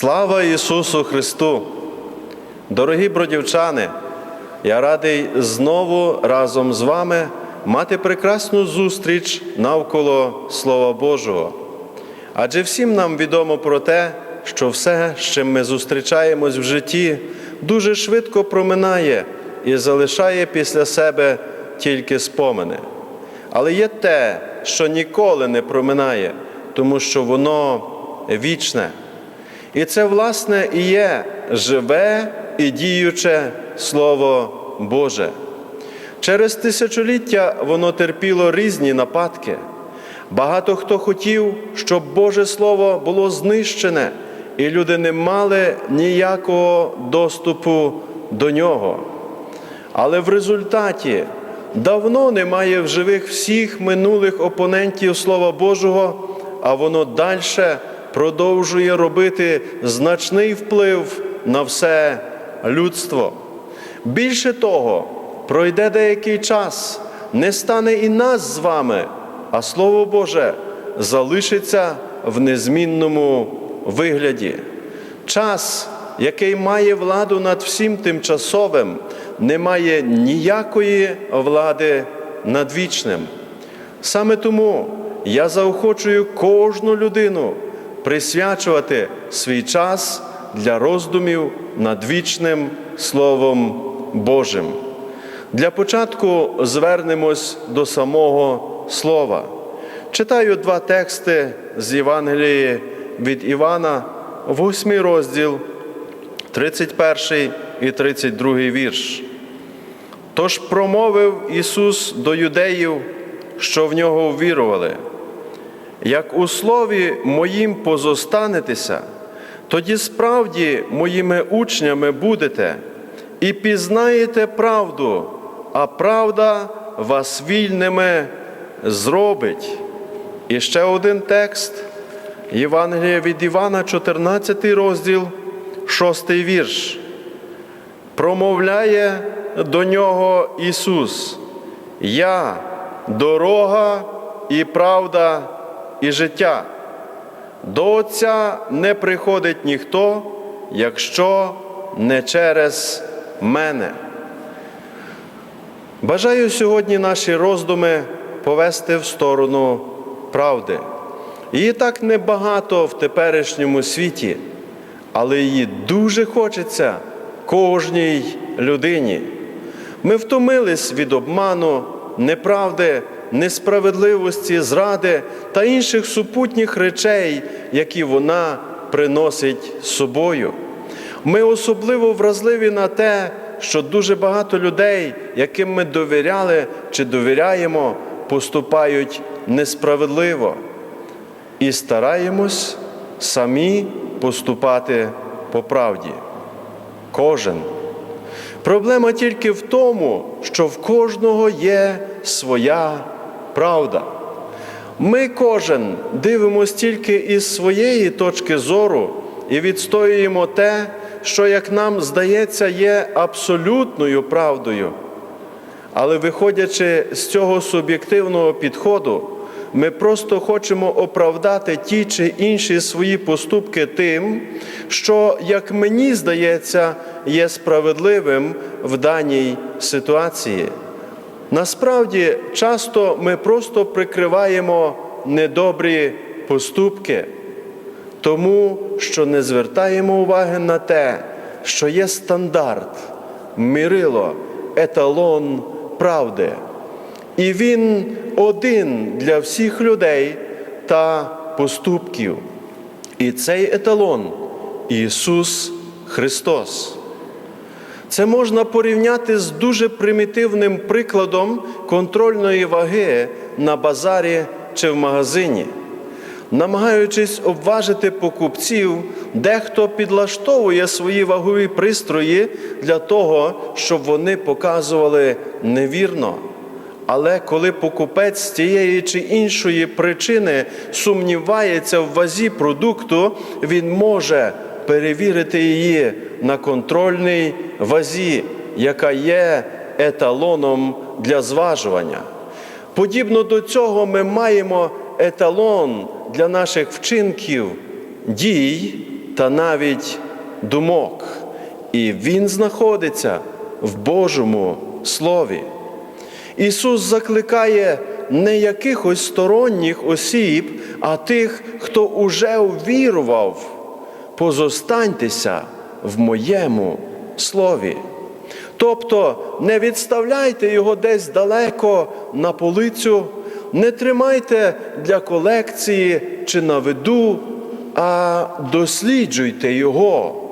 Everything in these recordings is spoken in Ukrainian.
Слава Ісусу Христу! Дорогі бродівчани! Я радий знову разом з вами мати прекрасну зустріч навколо Слова Божого. Адже всім нам відомо про те, що все, з чим ми зустрічаємось в житті, дуже швидко проминає і залишає після себе тільки спомини. Але є те, що ніколи не проминає, тому що воно вічне. І це, власне, і є живе і діюче Слово Боже. Через тисячоліття воно терпіло різні нападки. Багато хто хотів, щоб Боже Слово було знищене, і люди не мали ніякого доступу до нього. Але в результаті давно немає в живих всіх минулих опонентів Слова Божого, а воно далі продовжує робити значний вплив на все людство. Більше того, пройде деякий час, не стане і нас з вами, а Слово Боже залишиться в незмінному вигляді. Час, який має владу над всім тимчасовим, не має ніякої влади над вічним. Саме тому я заохочую кожну людину присвячувати свій час для роздумів над вічним Словом Божим. Для початку звернемось до самого Слова. Читаю два тексти з Євангелії від Івана, 8 розділ, 31 і 32 вірш. Тож промовив Ісус до юдеїв, що в нього ввірували. Як у слові моїм позостанетеся, тоді справді моїми учнями будете і пізнаєте правду, а правда вас вільними зробить. І ще один текст Євангелія від Івана, 14 розділ, 6 вірш. Промовляє до нього Ісус, Я дорога і правда і життя. До Отця не приходить ніхто, якщо не через мене. Бажаю сьогодні наші роздуми повести в сторону правди. Її так небагато в теперішньому світі, але її дуже хочеться кожній людині. Ми втомились від обману, неправди, несправедливості, зради та інших супутніх речей, які вона приносить з собою. Ми особливо вразливі на те, що дуже багато людей, яким ми довіряли чи довіряємо, поступають несправедливо. І стараємось самі поступати по правді. Кожен. Проблема тільки в тому, що в кожного є своя правда. Ми кожен дивимося тільки із своєї точки зору і відстоюємо те, що, як нам здається, є абсолютною правдою. Але виходячи з цього суб'єктивного підходу, ми просто хочемо оправдати ті чи інші свої поступки тим, що, як мені здається, є справедливим в даній ситуації. Насправді, часто ми просто прикриваємо недобрі поступки, тому що не звертаємо уваги на те, що є стандарт, мирило, еталон правди. І він один для всіх людей та поступків. І цей еталон Ісус Христос. Це можна порівняти з дуже примітивним прикладом контрольної ваги на базарі чи в магазині. Намагаючись обважити покупців, дехто підлаштовує свої вагові пристрої для того, щоб вони показували невірно. Але коли покупець з тієї чи іншої причини сумнівається в вазі продукту, він може перевірити її на контрольній вазі, яка є еталоном для зважування. Подібно до цього ми маємо еталон для наших вчинків, дій та навіть думок. І Він знаходиться в Божому Слові. Ісус закликає не якихось сторонніх осіб, а тих, хто уже увірував, позостаньтеся в моєму слові. Тобто не відставляйте його десь далеко на полицю, не тримайте для колекції чи на виду, а досліджуйте його,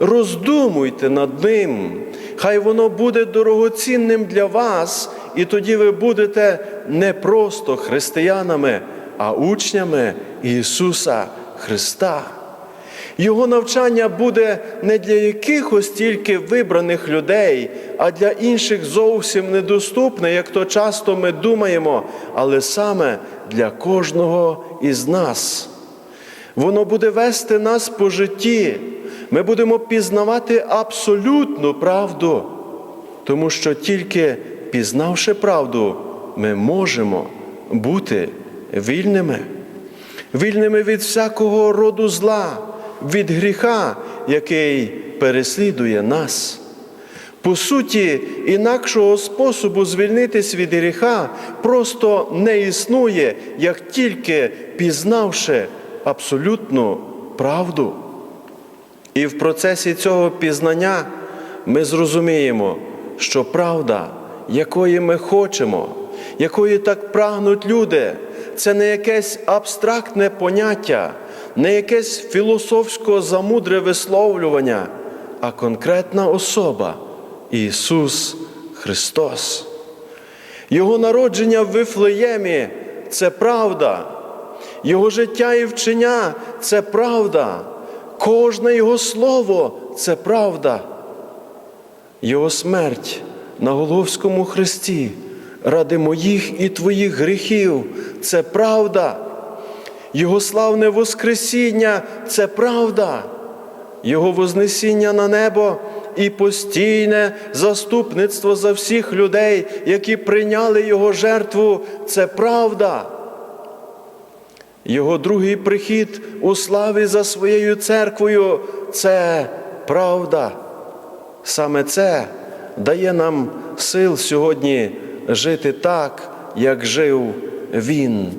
роздумуйте над ним. Хай воно буде дорогоцінним для вас, і тоді ви будете не просто християнами, а учнями Ісуса Христа. Його навчання буде не для якихось тільки вибраних людей, а для інших зовсім недоступне, як то часто ми думаємо, але саме для кожного із нас. Воно буде вести нас по житті. Ми будемо пізнавати абсолютну правду, тому що тільки пізнавши правду, ми можемо бути вільними, вільними від всякого роду зла, від гріха, який переслідує нас. По суті, інакшого способу звільнитись від гріха просто не існує, як тільки пізнавши абсолютну правду. І в процесі цього пізнання ми зрозуміємо, що правда, якої ми хочемо, якої так прагнуть люди, це не якесь абстрактне поняття, не якесь філософсько замудре висловлювання, а конкретна особа Ісус Христос. Його народження в Вифлеємі це правда, Його життя і вчення це правда. Кожне Його слово це правда. Його смерть на Головському хресті ради моїх і твоїх гріхів це правда. Його славне Воскресіння це правда. Його Вознесіння на небо і постійне заступництво за всіх людей, які прийняли Його жертву, це правда. Його другий прихід у славі за своєю церквою це правда. Саме це дає нам сил сьогодні жити так, як жив Він,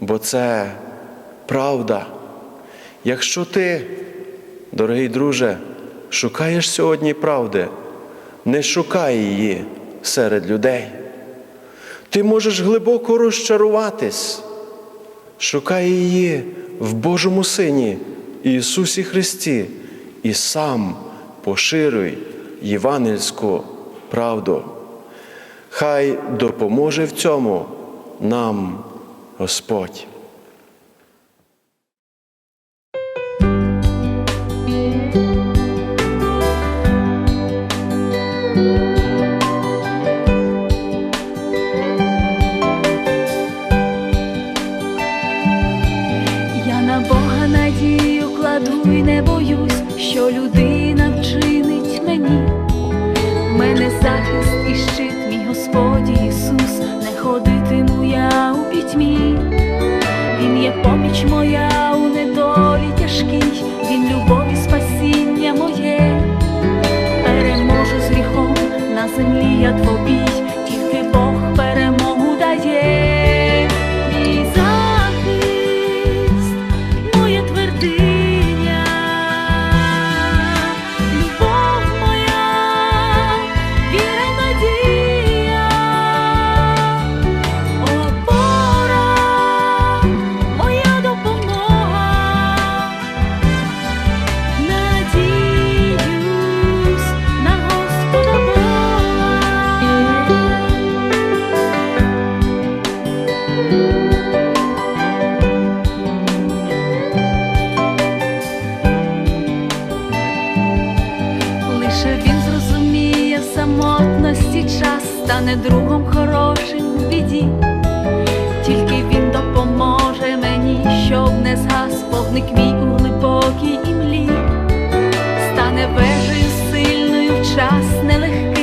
бо це правда. Якщо ти, дорогий друже, шукаєш сьогодні правди, не шукай її серед людей. Ти можеш глибоко розчаруватись. Шукай її в Божому Сині Ісусі Христі і сам поширюй євангельську правду. Хай допоможе в цьому нам Господь. стане другом хорошим в біді, тільки він допоможе мені, щоб не згас вогник мій у глибокій імлі, стане вежею сильною в час нелегкий.